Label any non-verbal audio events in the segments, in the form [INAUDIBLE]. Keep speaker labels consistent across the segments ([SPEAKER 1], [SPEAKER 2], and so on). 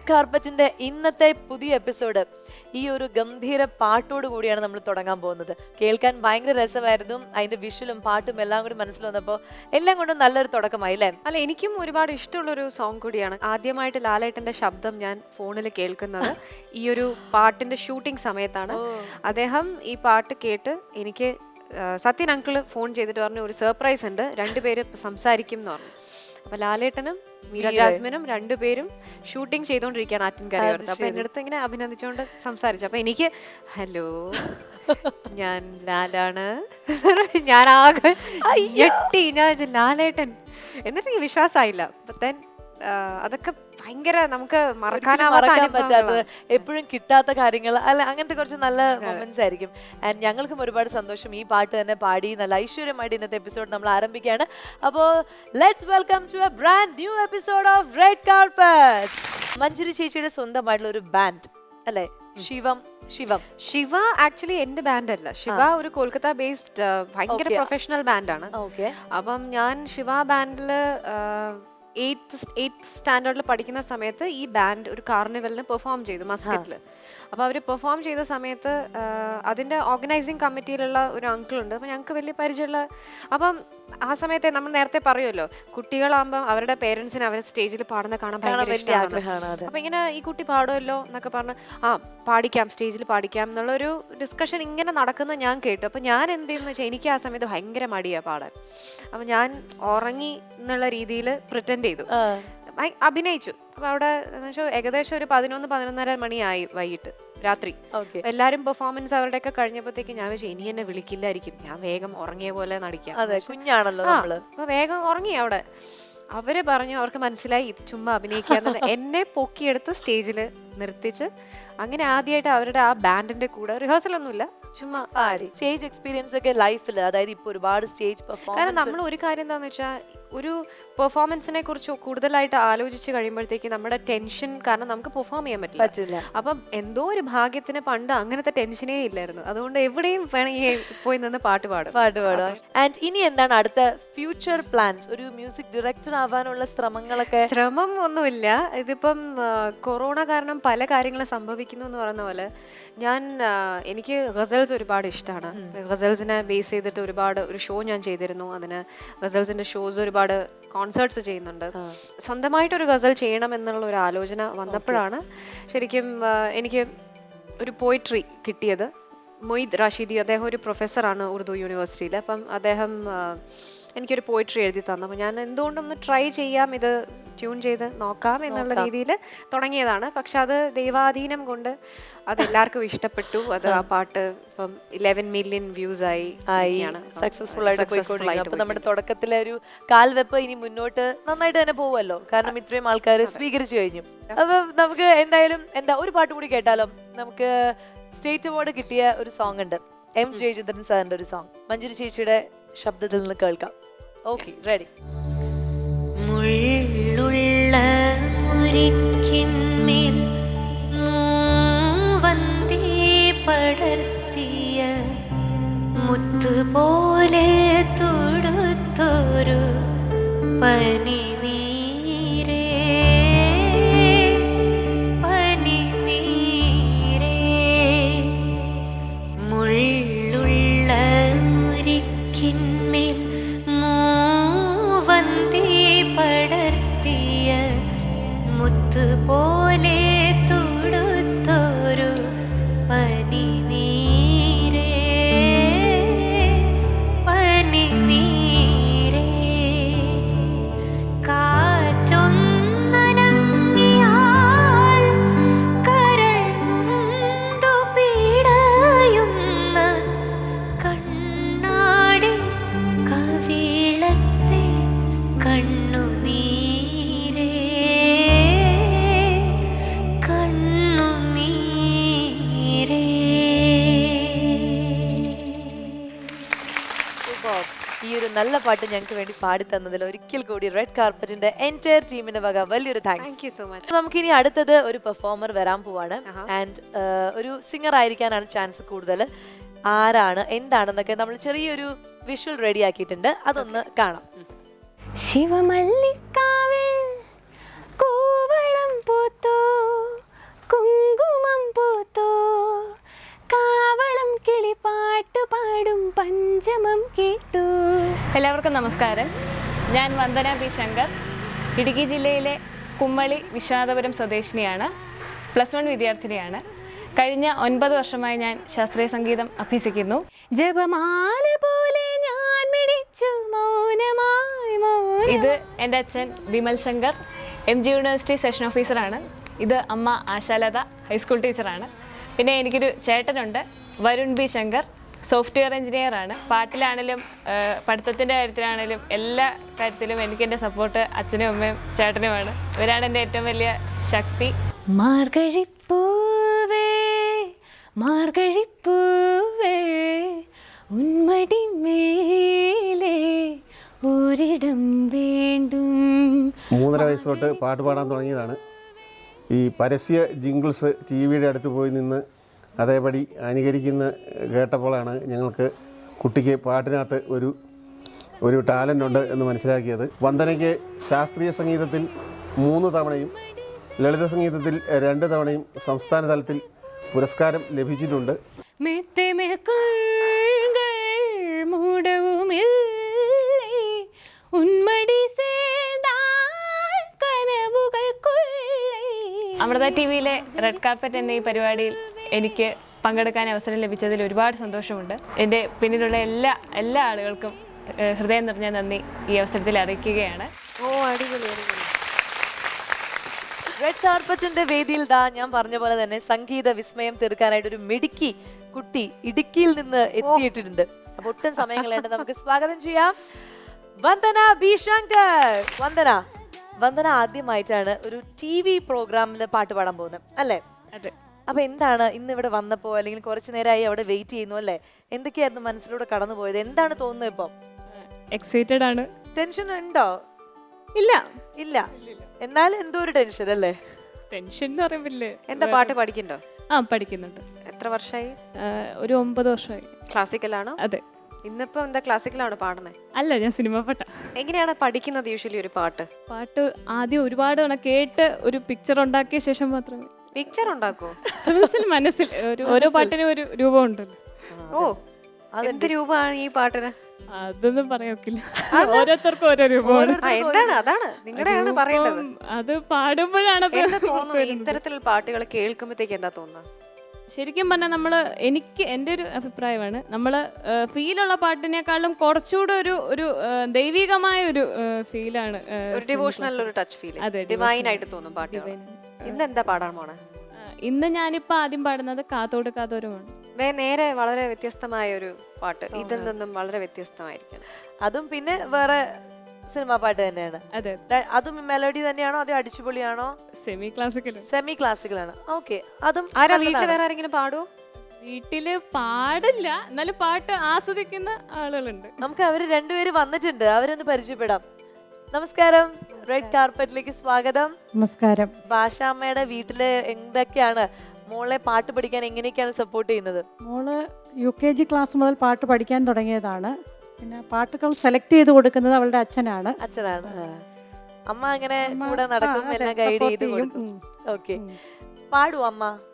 [SPEAKER 1] Red കാർപ്പറ്റിന്റെ ഇന്നത്തെ പുതിയ episode. ഈ ഒരു ഗംഭീര പാട്ടോട് കൂടിയാണ് നമ്മൾ തുടങ്ങാൻ പോകുന്നത്. കേൾക്കാൻ ഭയങ്കര രസമായിരുന്നു. അതിന്റെ വിഷ്വലും പാട്ടും എല്ലാം കൂടി മനസ്സിൽ വന്നപ്പോൾ എല്ലാം കൊണ്ടും നല്ലൊരു തുടക്കമായി അല്ലേ?
[SPEAKER 2] അല്ല എനിക്കും ഒരുപാട് ഇഷ്ടമുള്ളൊരു സോങ് കൂടിയാണ്. ആദ്യമായിട്ട് ലാലേട്ടന്റെ ശബ്ദം ഞാൻ ഫോണിൽ കേൾക്കുന്നത് [LAUGHS] ഈ ഒരു പാട്ടിന്റെ ഷൂട്ടിംഗ് സമയത്താണ്. അദ്ദേഹം ഈ പാട്ട് കേട്ട് എനിക്ക് സത്യൻ അങ്കിൾ ഫോൺ ചെയ്തിട്ട് പറഞ്ഞു ഒരു സർപ്രൈസ് ഉണ്ട്. രണ്ടുപേര് സംസാരിക്കും എന്ന് പറഞ്ഞു. അപ്പൊ ലാലേട്ടനും മീര. ജാസ്മിനും രണ്ടുപേരും ഷൂട്ടിംഗ് ചെയ്തുകൊണ്ടിരിക്കുകയാണ് ആറ്റിൻകരയോട്
[SPEAKER 1] കരിയർ.
[SPEAKER 2] അപ്പൊ എന്റെ അടുത്ത് ഇങ്ങനെ അഭിനന്ദിച്ചുകൊണ്ട് സംസാരിച്ചു. അപ്പൊ എനിക്ക് ഹലോ [LAUGHS] ഞാൻ ലാലാണ്. [LAUGHS] ഞാൻ ആകെ ഞെട്ടി. ഞാൻ ലാലേട്ടൻ. എന്നിട്ട് എനിക്ക് വിശ്വാസമായില്ല. ആ, അതൊക്കെ ഭയങ്കര നമുക്ക്
[SPEAKER 1] മറക്കാൻ പറ്റാത്തത്. എപ്പോഴും കിട്ടാത്ത കാര്യങ്ങൾ അല്ല അങ്ങനത്തെ കുറച്ച് നല്ല മൊമെന്റ്സ് ആയിരിക്കും. ആൻഡ് ഞങ്ങൾക്കും ഒരുപാട് സന്തോഷം ഈ പാട്ട് തന്നെ പാടി നല്ല ഐശ്വര്യമായിട്ട് ഇന്നത്തെ എപ്പിസോഡ് നമ്മൾ ആരംഭിക്കുകയാണ്. അപ്പോൾ let's welcome to a brand new episode of red carpet Manjuri ചേച്ചിയുടെ സ്വന്തമായിട്ടുള്ള ഒരു ബാൻഡ് അല്ലേ? ശിവം ശിവം.
[SPEAKER 2] ശിവ ആക്ച്വലി എന്റെ ബാൻഡ് അല്ല. ശിവ ഒരു കൊൽക്കത്ത ബേസ്ഡ് ഭയങ്കര. പ്രൊഫഷണൽ ബാൻഡാണ്
[SPEAKER 1] ഓക്കെ
[SPEAKER 2] അപ്പം ഞാൻ ശിവ ബാൻഡിൽ എയ്ത്ത് എയ്ത്ത് സ്റ്റാൻഡേർഡിൽ പഠിക്കുന്ന സമയത്ത് ഈ ബാൻഡ് ഒരു കാർണിവലിന് പെർഫോം ചെയ്തു മസ്കറ്റിൽ അപ്പോൾ അവർ പെർഫോം ചെയ്ത സമയത്ത് അതിന്റെ ഓർഗനൈസിങ് കമ്മിറ്റിയിലുള്ള ഒരു അങ്കിൾ ഉണ്ട്. അപ്പോൾ ഞങ്ങൾക്ക് വലിയ പരിചയമുള്ള അപ്പം ആ സമയത്തെ നമ്മൾ നേരത്തെ പറയുമല്ലോ കുട്ടികളാകുമ്പോൾ അവരുടെ പേരൻസിന് അവരെ സ്റ്റേജിൽ പാടുന്ന കാണാൻ ഭയങ്കര ഇഷ്ടമാണ്. അപ്പം ഇങ്ങനെ ഈ കുട്ടി പാടുമല്ലോ എന്നൊക്കെ പറഞ്ഞ് ആ പാടിക്കാം സ്റ്റേജിൽ പാടിക്കാം എന്നുള്ളൊരു ഡിസ്കഷൻ ഇങ്ങനെ നടക്കുന്നത് ഞാൻ കേട്ടു. അപ്പം ഞാൻ എന്ത് ചെയ്യുന്നു വെച്ചാൽ എനിക്ക് ആ സമയത്ത് ഭയങ്കര മടിയാണ് പാടാൻ. അപ്പം ഞാൻ ഉറങ്ങി എന്നുള്ള രീതിയിൽ പ്രിറ്റൻഡ് ചെയ്തു. അഭിനയിച്ചു. അവിടെ ഏകദേശം ഒരു പതിനൊന്ന് പതിനൊന്നര മണിയായി വൈകിട്ട് രാത്രി. എല്ലാരും പെർഫോമൻസ് അവരുടെയൊക്കെ കഴിഞ്ഞപ്പോഴത്തേക്ക് ഞാൻ വെച്ചു ഇനി എന്നെ വിളിക്കില്ലായിരിക്കും. ഞാൻ വേഗം ഉറങ്ങിയ പോലെ നടിക്കാം.
[SPEAKER 1] അതെ കുഞ്ഞാണല്ലോ നമ്മൾ.
[SPEAKER 2] അപ്പൊ വേഗം ഉറങ്ങി അവിടെ. അവർ പറഞ്ഞു അവർക്ക് മനസ്സിലായി ചുമ്മാ അഭിനയിക്കാന്ന് എന്നെ പൊക്കിയെടുത്ത് സ്റ്റേജിൽ നിർത്തിച്ച് അങ്ങനെ ആദ്യമായിട്ട് അവരുടെ ആ ബാൻഡിന്റെ കൂടെ റിഹേഴ്സൽ ഒന്നുമില്ല ചുമ്മാ
[SPEAKER 1] സ്റ്റേജ് എക്സ്പീരിയൻസ് ഒക്കെ ലൈഫിൽ അതായത് ഇപ്പൊ ഒരുപാട് സ്റ്റേജ്
[SPEAKER 2] കാരണം നമ്മൾ ഒരു കാര്യം എന്താണെന്ന് വെച്ചാൽ ഒരു പെർഫോമൻസിനെ കുറിച്ച് കൂടുതലായിട്ട് ആലോചിച്ച് കഴിയുമ്പോഴത്തേക്ക് നമ്മുടെ ടെൻഷൻ കാരണം നമുക്ക് പെർഫോം ചെയ്യാൻ പറ്റില്ല. അപ്പം എന്തോ ഒരു ഭാഗ്യത്തിന് പണ്ട് അങ്ങനത്തെ ടെൻഷനേ ഇല്ലായിരുന്നു. അതുകൊണ്ട് എവിടെയും വേണമെങ്കിൽ പോയി നിന്ന് പാട്ട് പാടും.
[SPEAKER 1] പാട്ട് പാടും ആൻഡ് ഇനി എന്താണ് അടുത്ത ഫ്യൂച്ചർ പ്ലാൻസ് ഒരു മ്യൂസിക് ഡയറക്ടർ ആവാനുള്ള ശ്രമങ്ങളൊക്കെ?
[SPEAKER 2] ശ്രമം ഒന്നുമില്ല. ഇതിപ്പം കൊറോണ കാരണം പല കാര്യങ്ങളും സംഭവിക്കുന്നു എന്ന് പറയുന്ന പോലെ ഞാൻ എനിക്ക് ഗസൽസ് ഒരുപാട് ഇഷ്ടമാണ്. ഗസൽസിനെ ബേസ് ചെയ്തിട്ട് ഒരുപാട് ഒരു ഷോ ഞാൻ ചെയ്തിരുന്നു. അതിന് ഗസൽസിന്റെ ഷോസ് ഒരുപാട് കോൺസേർട്സ് ചെയ്യുന്നുണ്ട്. സ്വന്തമായിട്ടൊരു ഗസൽ ചെയ്യണം എന്നുള്ള ഒരു ആലോചന വന്നപ്പോഴാണ് ശരിക്കും എനിക്ക് ഒരു പോയിട്രി കിട്ടിയത്. മൊയ്ദ് റാഷിദി അദ്ദേഹം ഒരു പ്രൊഫസറാണ് ഉറുദു യൂണിവേഴ്സിറ്റിയിൽ അപ്പം അദ്ദേഹം എനിക്കൊരു പോയിട്രി എഴുതി തന്നു. അപ്പോൾ ഞാൻ എന്തുകൊണ്ടൊന്ന് ട്രൈ ചെയ്യാം ഇത് ട്യൂൺ ചെയ്ത് നോക്കാം എന്നുള്ള രീതിയിൽ തുടങ്ങിയതാണ്. പക്ഷെ അത് ദൈവാധീനം കൊണ്ട് അത് എല്ലാവർക്കും ഇഷ്ടപ്പെട്ടു. അത് ആ പാട്ട് ഇപ്പം ഇലവൻ മില്യൺ വ്യൂസ് ആയി
[SPEAKER 1] സക്സസ്ഫുൾ ആയിട്ട് പോയിക്കൊണ്ടിരിക്കുന്നു അപ്പൊ നമ്മുടെ തുടക്കത്തിലെ ഒരു കാൽവെപ്പ് ഇനി മുന്നോട്ട് നന്നായിട്ട് തന്നെ പോവുമല്ലോ. കാരണം ഇത്രയും ആൾക്കാർ സ്വീകരിച്ചു കഴിഞ്ഞു. അപ്പൊ നമുക്ക് എന്തായാലും എന്താ ഒരു പാട്ട് കൂടി കേട്ടാലോ? നമുക്ക് സ്റ്റേറ്റ് അവാർഡ് കിട്ടിയ ഒരു സോങ് ഉണ്ട്. എം ജയചന്ദ്രൻ സാറിന്റെ ഒരു സോങ് മഞ്ജുരി ചേച്ചിയുടെ ശബ്ദത്തിൽ നിന്ന് കേൾക്കാം. ഓക്കെ റെഡി
[SPEAKER 3] മുള്ളുള്ള മുരിക്കിന്മേൽ പടർത്തിയ മുത്തുപോലെ തൊടുത്തൊരു പനി
[SPEAKER 1] നല്ല പാട്ട് ഞങ്ങൾക്ക് വേണ്ടി പാടി തന്നതിൽ ഒരിക്കൽ കൂടി റെഡ് കാർപ്പറ്റിന്റെ എന്റയർ ടീമിന്റെ വക വലിയൊരു
[SPEAKER 2] താങ്ക് യു സോ മച്ച്
[SPEAKER 1] നമുക്ക് ഇനി അടുത്തത് ഒരു പെർഫോമർ വരാൻ പോവാണ്. ആൻഡ് ഒരു സിംഗർ ആയിരിക്കാനാണ് ചാൻസ് കൂടുതൽ. ആരാണ് എന്താണെന്നൊക്കെ നമ്മൾ ചെറിയൊരു വിഷ്വൽ റെഡി ആക്കിയിട്ടുണ്ട്. അതൊന്ന് കാണാം.
[SPEAKER 3] ശിവമല്ലിക്കാവിൽ കൂവളം പൂത്തു
[SPEAKER 4] പഞ്ചമം എല്ലാവർക്കും നമസ്കാരം. ഞാൻ വന്ദന പി ശങ്കർ. ഇടുക്കി ജില്ലയിലെ കുമ്മളി വിശ്വനാഥപുരം സ്വദേശിനിയാണ്. പ്ലസ് വൺ വിദ്യാർത്ഥിനിയാണ്. കഴിഞ്ഞ ഒൻപത് വർഷമായി ഞാൻ ശാസ്ത്രീയ സംഗീതം അഭ്യസിക്കുന്നു. ജപമാല പോലെ ഞാൻ മിടിച്ചു മൗനമായി മൗനം. ഇത് എന്റെ അച്ഛൻ Vimal Shankar M G university session ഓഫീസറാണ്. ഇത് അമ്മ ആശാലത ഹൈസ്കൂൾ ടീച്ചറാണ്. പിന്നെ എനിക്കൊരു ചേട്ടനുണ്ട് Varun B Shankar. Software engineer ആണ്. പാട്ടിലാണെങ്കിലും പഠിത്തത്തിന്റെ കാര്യത്തിലാണെങ്കിലും എല്ലാ കാര്യത്തിലും എനിക്ക് എന്റെ സപ്പോർട്ട് അച്ഛനും അമ്മയും ചേട്ടനുമാണ്. ഇവരാണ് എന്റെ ഏറ്റവും വലിയ ശക്തി. മാർഗഴിപ്പൂവേ മാർഗഴിപ്പൂവേ ഉന്മടി മേലേ ഒരിടം വേണ്ടും
[SPEAKER 5] മൂന്നര വയസ്സ് തൊട്ട് പാട്ട് പാടാൻ തുടങ്ങിയതാണ്. ഈ പരസ്യ ജിംഗിൾസ് ടി വിയുടെ അടുത്ത് പോയി നിന്ന് അതേപടി അനുകരിക്കുന്ന കേട്ടപ്പോഴാണ് ഞങ്ങൾക്ക് കുട്ടിക്ക് പാട്ടിനകത്ത് ഒരു ഒരു ടാലന്റ് ഉണ്ട് എന്ന് മനസ്സിലാക്കിയത്. വന്ദനയ്ക്ക് ശാസ്ത്രീയ സംഗീതത്തിൽ മൂന്ന് തവണയും ലളിത സംഗീതത്തിൽ രണ്ട് തവണയും സംസ്ഥാന തലത്തിൽ പുരസ്കാരം ലഭിച്ചിട്ടുണ്ട്.
[SPEAKER 4] അമൃത ടി വിയിലെ റെഡ് കാർപ്പറ്റ് എന്ന ഈ പരിപാടിയിൽ എനിക്ക് പങ്കെടുക്കാൻ അവസരം ലഭിച്ചതിൽ ഒരുപാട് സന്തോഷമുണ്ട്. എന്റെ പിന്നിലുള്ള എല്ലാ എല്ലാ ആളുകൾക്കും ഹൃദയം നിറഞ്ഞ നന്ദി ഈ അവസരത്തിൽ അറിയിക്കുകയാണ്.
[SPEAKER 2] ഓ അടിപൊളി അടിപൊളി.
[SPEAKER 1] റെഡ് കാർപ്പറ്റിന്റെ വേദിയിൽ ദാ ഞാൻ പറഞ്ഞ പോലെ തന്നെ സംഗീത വിസ്മയം തീർക്കാനായിട്ട് ഒരു മിടുക്കി കുട്ടി ഇടുക്കിയിൽ നിന്ന് എത്തിയിട്ടുണ്ട്. അപ്പൊ ഒട്ടും സമയം കളയേണ്ട നമുക്ക് സ്വാഗതം ചെയ്യാം. വന്ദന ബി ശങ്കർ വന്ദന വന്ദന ആദ്യമായിട്ടാണ് ഒരു ടി വി പ്രോഗ്രാമിൽ പാട്ട് പാടാൻ പോകുന്നത് അല്ലേ?
[SPEAKER 4] അതെ.
[SPEAKER 1] അപ്പൊ എന്താണ് ഇന്ന് ഇവിടെ വന്നപ്പോ അല്ലെങ്കിൽ കുറച്ചു നേരമായി അവിടെ വെയിറ്റ് ചെയ്യുന്നു അല്ലേ? എന്തൊക്കെയായിരുന്നു മനസ്സിലൂടെ കടന്നു പോയത്? എന്താണ് തോന്നുന്നത് ഇപ്പം?
[SPEAKER 4] എക്സൈറ്റഡ് ആണ്.
[SPEAKER 1] ടെൻഷൻ ഉണ്ടോ?
[SPEAKER 4] ഇല്ല.
[SPEAKER 1] ഇല്ല. എന്നാൽ എന്തോ ഒരു ടെൻഷൻ അല്ലേ?
[SPEAKER 4] ടെൻഷൻ എന്ന് പറയുമ്പില്ലേ?
[SPEAKER 2] എന്താ പാട്ട് പഠിക്കണ്ടോ
[SPEAKER 4] ആ പഠിക്കുന്നുണ്ട്.
[SPEAKER 2] എത്ര വർഷമായി
[SPEAKER 4] ഒരു ഒമ്പത് വർഷമായി
[SPEAKER 2] ക്ലാസിക്കലാണോ
[SPEAKER 4] അതെ.
[SPEAKER 2] ഇന്നിപ്പോ എന്താ ക്ലാസിക്കലാണോ പാടുന്നത്
[SPEAKER 4] അല്ല ഞാൻ സിനിമ പാട്ട.
[SPEAKER 2] എങ്ങനെയാണ് പഠിക്കുന്നത് യൂഷ്വലി ഒരു പാട്ട്?
[SPEAKER 4] പാട്ട് ആദ്യം ഒരുപാട് തവണ കേട്ട് ഒരു പിക്ചർ ഉണ്ടാക്കിയ ശേഷം മാത്രമേ
[SPEAKER 2] പിക്ചർ ഉണ്ടാക്കോ?
[SPEAKER 4] ചില മനസ്സിൽ ഒരു ഓരോ പാട്ടിനും ഒരു രൂപം ഉണ്ടല്ലോ.
[SPEAKER 2] ഓ എന്ത് രൂപമാണ് ഈ പാട്ടിന്?
[SPEAKER 4] അതൊന്നും പറയാൻ ഒക്കില്ല ഓരോരുത്തർക്കും ഓരോ രൂപമാണ്
[SPEAKER 2] എന്താണ്? അതാണ്. നിങ്ങളുടെയാണ് പറയേണ്ടത്.
[SPEAKER 4] അത് പാടുമ്പോഴാണ് അത്
[SPEAKER 2] തോന്നുന്നു ഇത്തരത്തിലുള്ള പാട്ടുകൾ കേൾക്കുമ്പോഴത്തേക്ക് എന്താ തോന്നുന്നത്?
[SPEAKER 4] ശരിക്കും പറഞ്ഞാൽ നമ്മൾ എനിക്ക് എന്റെ ഒരു അഭിപ്രായമാണ്. നമ്മൾ ഫീലുള്ള പാട്ടിനേക്കാളും കുറച്ചുകൂടെ ഒരു ഒരു ദൈവികമായ ഒരു ഫീലാണ്
[SPEAKER 2] ഒരു ഡിവോഷണൽ ഒരു ടച്ച് ഫീൽ
[SPEAKER 4] അതെ,
[SPEAKER 2] ഡിവൈൻ ആയിട്ട് തോന്നും പാട്ട് ഇന്ന് എന്താ പാടാൻ പോണേ?
[SPEAKER 4] ഇന്ന് ഞാനിപ്പോൾ ആദ്യം പാടുന്നത് കാത്തോട് കാതോരമാണ്.
[SPEAKER 2] നേരെ വളരെ വ്യത്യസ്തമായ ഒരു പാട്ട് ഇതിൽ നിന്നും വളരെ വ്യത്യസ്തമായിരിക്കും
[SPEAKER 1] അതും പിന്നെ വേറെ സിനിമാ പാട്ട് തന്നെയാണ്.
[SPEAKER 4] അതെ.
[SPEAKER 1] അതും മെലഡി തന്നെയാണോ? അതോ അടിച്ചുപൊളിയാണോ?
[SPEAKER 4] സെമി ക്ലാസിക്കൽ
[SPEAKER 1] സെമി ക്ലാസിക്കൽ ആണ്. ഓക്കെ അതും
[SPEAKER 2] ആരാ വീട്ടിൽ വേറെ ആരെങ്കിലും പാടുവോ
[SPEAKER 4] വീട്ടിൽ പാടില്ല. എന്നാലും പാട്ട് ആസ്വദിക്കുന്ന ആളുകളുണ്ട്.
[SPEAKER 1] നമുക്ക് അവർ രണ്ടുപേര് വന്നിട്ടുണ്ട്. അവരൊന്ന് പരിചയപ്പെടാം. നമസ്കാരം. റെഡ് കാർപ്പറ്റിലേക്ക് സ്വാഗതം.
[SPEAKER 6] നമസ്കാരം.
[SPEAKER 1] ഭാഷാമ്മയുടെ വീട്ടിൽ എന്തൊക്കെയാണ്? മോളെ പാട്ട് പഠിക്കാൻ എങ്ങനെയൊക്കെയാണ് സപ്പോർട്ട് ചെയ്യുന്നത്?
[SPEAKER 6] മോൾ യു കെ ജി ക്ലാസ് മുതൽ പാട്ട് പഠിക്കാൻ തുടങ്ങിയതാണ്. പിന്നെ പാട്ടുകൾ സെലക്ട് ചെയ്ത് കൊടുക്കുന്നത് അവളുടെ അച്ഛനാണ്.
[SPEAKER 1] അച്ഛനാണ്. അമ്മ അങ്ങനെ കൂടെ നടക്കും എല്ലാം ഗൈഡ് ചെയ്ത്. ഓക്കെ അമ്മ-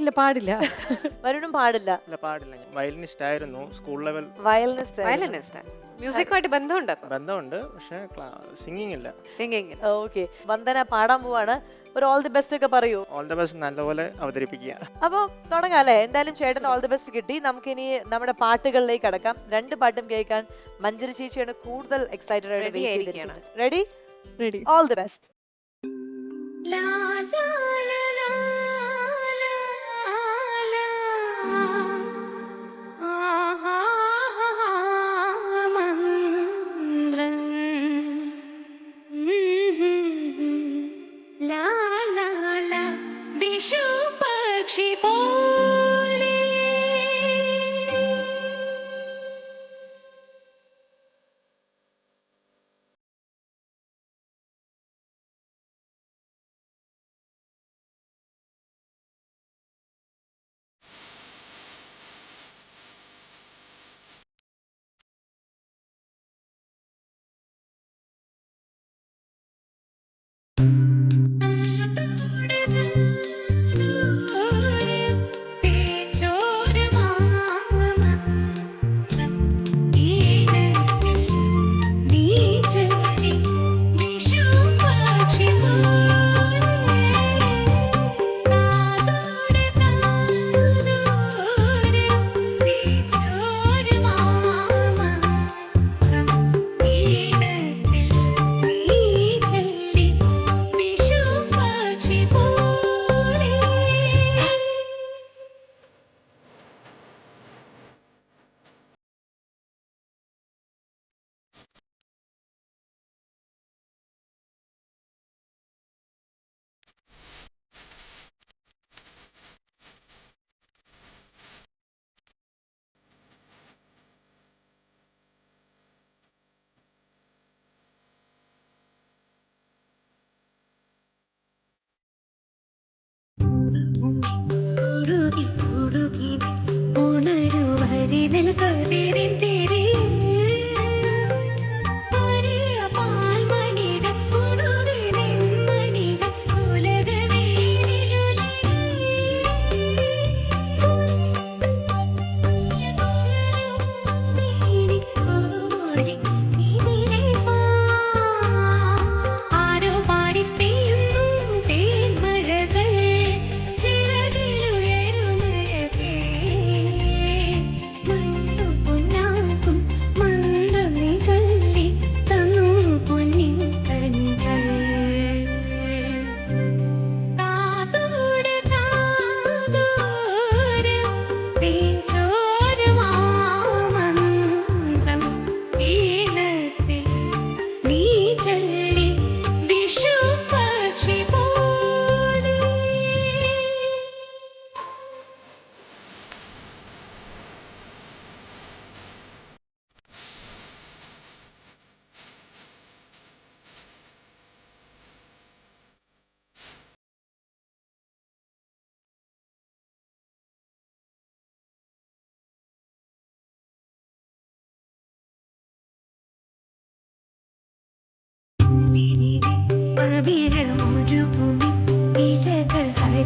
[SPEAKER 6] ഇല്ല പാടില്ല. [LAUGHS]
[SPEAKER 1] വരുണും പാടില്ല.
[SPEAKER 7] ഇല്ല പാടില്ല. ഞാൻ വയലിനിസ്റ്റ് ആയിരുന്നു സ്കൂൾ ലെവൽ
[SPEAKER 1] വയലിനിസ്റ്റ്
[SPEAKER 2] വയലിനിസ്റ്റ് മ്യൂസിക്കുമായിട്ട് ബന്ധമുണ്ട് അപ്പൊ?
[SPEAKER 7] ബന്ധമുണ്ട് പക്ഷേ സിംഗിങ് ഇല്ല.
[SPEAKER 2] Singing
[SPEAKER 1] okay. വന്ദന പാടാൻ പോവാണ്. ഒരു ഓൾ ദി ബെസ്റ്റ് ഒക്കെ പറയൂ.
[SPEAKER 7] ഓൾ ദി ബെസ്റ്റ് നല്ലപോലെ അവതരിപ്പിക്കുക.
[SPEAKER 1] അപ്പോൾ തുടങ്ങാം അല്ലേ? എന്തായാലും ചേട്ടൻ ഓൾ ദി ബെസ്റ്റ് കിട്ടി. നമുക്കിനി നമ്മുടെ പാട്ടുകളിലേക്ക് കടക്കാം. രണ്ട് പാട്ടും കേൾക്കാൻ മഞ്ജരി ചേച്ചിയാണ് കൂടുതൽ എക്സൈറ്റഡ് ആയിട്ട്
[SPEAKER 2] വെയിറ്റ് ആയിരിക്കുകയാണ്.
[SPEAKER 1] Ready
[SPEAKER 4] ready
[SPEAKER 1] all the best
[SPEAKER 8] ലാ la പക്ഷി പോലെ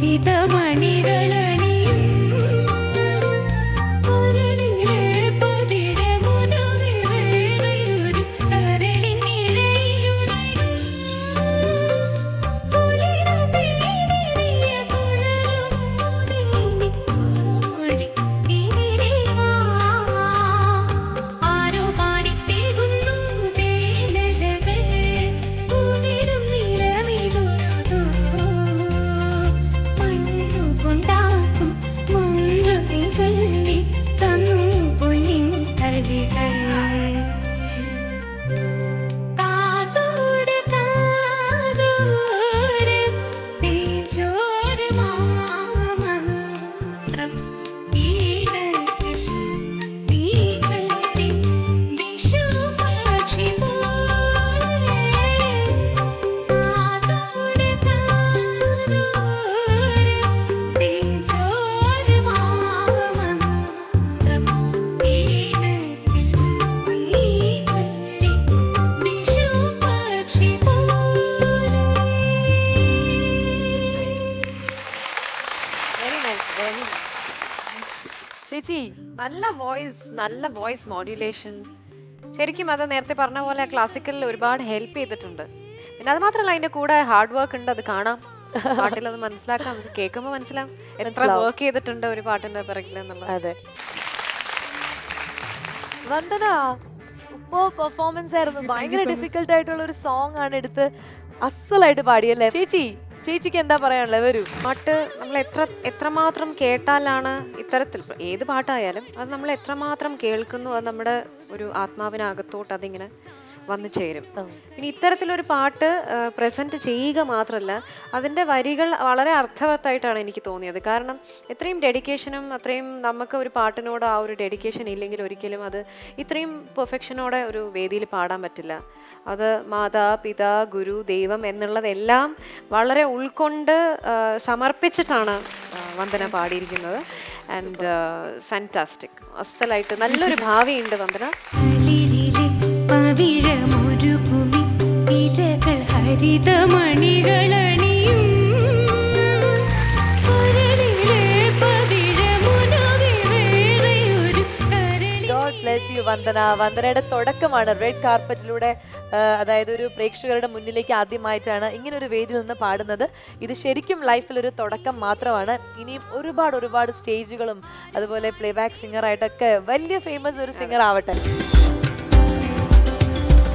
[SPEAKER 8] ഇലകൾ ഹരിതമണികളണിയും
[SPEAKER 2] നല്ല വോയിസ് മോഡ്യുലേഷൻ. ശരിക്കും അത് നേരത്തെ പറഞ്ഞ പോലെ ക്ലാസിക്കലിൽ ഒരുപാട് ഹെൽപ്പ് ചെയ്തിട്ടുണ്ട്. പിന്നെ അത് മാത്രമല്ല അതിന്റെ കൂടെ ഹാർഡ് വർക്ക് ഉണ്ട് അത് കാണാം. പാട്ടിൽ അത് മനസ്സിലാക്കാം നമുക്ക് കേൾക്കുമ്പോൾ മനസ്സിലാവും. എത്ര വർക്ക് ചെയ്തിട്ടുണ്ട് ഒരു പാട്ടിന്റെ പിറകിൽ എന്നുള്ളത്.
[SPEAKER 1] അതെ. വന്ദന സൂപ്പർ പെർഫോമൻസ് ആയിരുന്നു. ഭയങ്കര ഡിഫിക്കൽട്ട് ആയിട്ടുള്ള ഒരു സോങ് ആണ് എടുത്ത് അസലായിട്ട് പാടിയല്ലേ? ചേച്ചി ചേച്ചിക്ക് എന്താ പറയാനുള്ളത്? വരൂ.
[SPEAKER 2] പാട്ട് നമ്മൾ എത്ര എത്രമാത്രം കേട്ടാലാണ് ഇത്തരത്തിൽ ഏത് പാട്ടായാലും അത് നമ്മൾ എത്രമാത്രം കേൾക്കുന്നു അത് നമ്മുടെ ഒരു ആത്മാവിനകത്തോട്ട് അതിങ്ങനെ വന്നു ചേരും. ഇനി ഇത്തരത്തിലൊരു പാട്ട് പ്രസന്റ് ചെയ്യുക മാത്രമല്ല അതിന്റെ വരികൾ വളരെ അർത്ഥവത്തായിട്ടാണ് എനിക്ക് തോന്നിയത്. കാരണം ഇത്രയും ഡെഡിക്കേഷനും അത്രയും നമുക്ക് ഒരു പാട്ടിനോട് ആ ഒരു ഡെഡിക്കേഷൻ ഇല്ലെങ്കിൽ ഒരിക്കലും അത് ഇത്രയും പെർഫെക്ഷനോടെ ഒരു വേദിയിൽ പാടാൻ പറ്റില്ല. അത് മാതാ പിതാ ഗുരു ദൈവം എന്നുള്ളതെല്ലാം വളരെ ഉൾക്കൊണ്ട് സമർപ്പിച്ചിട്ടാണ് വന്ദന പാടിയിരിക്കുന്നത്. ആൻഡ് ഫാന്റാസ്റ്റിക് അസലായിട്ട് നല്ലൊരു ഭാവിയുണ്ട് വന്ദന.
[SPEAKER 1] വന്ദന. വന്ദനയുടെ തുടക്കമാണ്. റെഡ് കാർപ്പറ്റിലൂടെ അതായത് ഒരു പ്രേക്ഷകരുടെ മുന്നിലേക്ക് ആദ്യമായിട്ടാണ് ഇങ്ങനെ ഒരു വേദിയിൽ നിന്ന് പാടുന്നത്. ഇത് ശരിക്കും ലൈഫിൽ ഒരു തുടക്കം മാത്രമാണ്. ഇനിയും ഒരുപാട് ഒരുപാട് സ്റ്റേജുകളും അതുപോലെ പ്ലേബാക്ക് സിംഗറായിട്ടൊക്കെ വലിയ ഫേമസ് ഒരു സിംഗർ ആവട്ടെ.